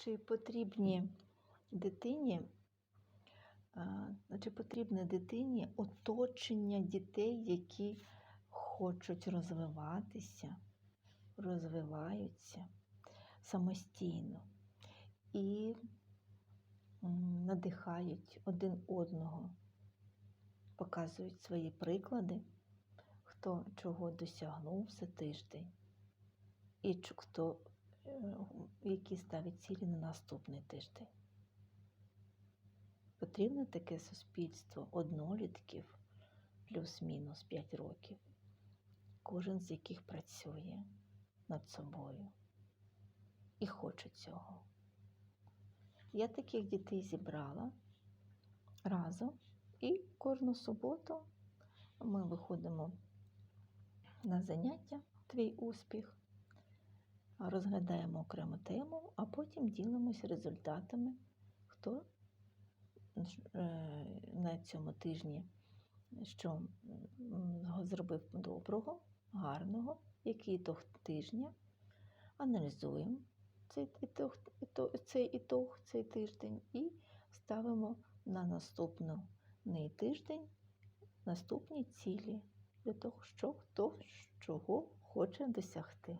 чи потрібні дитині, чи потрібне дитині оточення дітей, які хочуть розвиватися, розвиваються самостійно і надихають один одного, показують свої приклади, хто чого досягнув за тиждень, і хто які ставить цілі на наступний тиждень. Потрібне таке суспільство однолітків плюс-мінус 5 років, кожен з яких працює над собою і хоче цього. Я таких дітей зібрала разом, і кожну суботу ми виходимо на заняття Твій успіх, розглядаємо окрему тему, а потім ділимося результатами, хто е, на цьому тижні що зробив доброго, гарного, який ітог тижня. Аналізуємо цей ітог, цей ітог, цей тиждень і ставимо на наступний тиждень наступні цілі для того, що хто чого хоче досягти.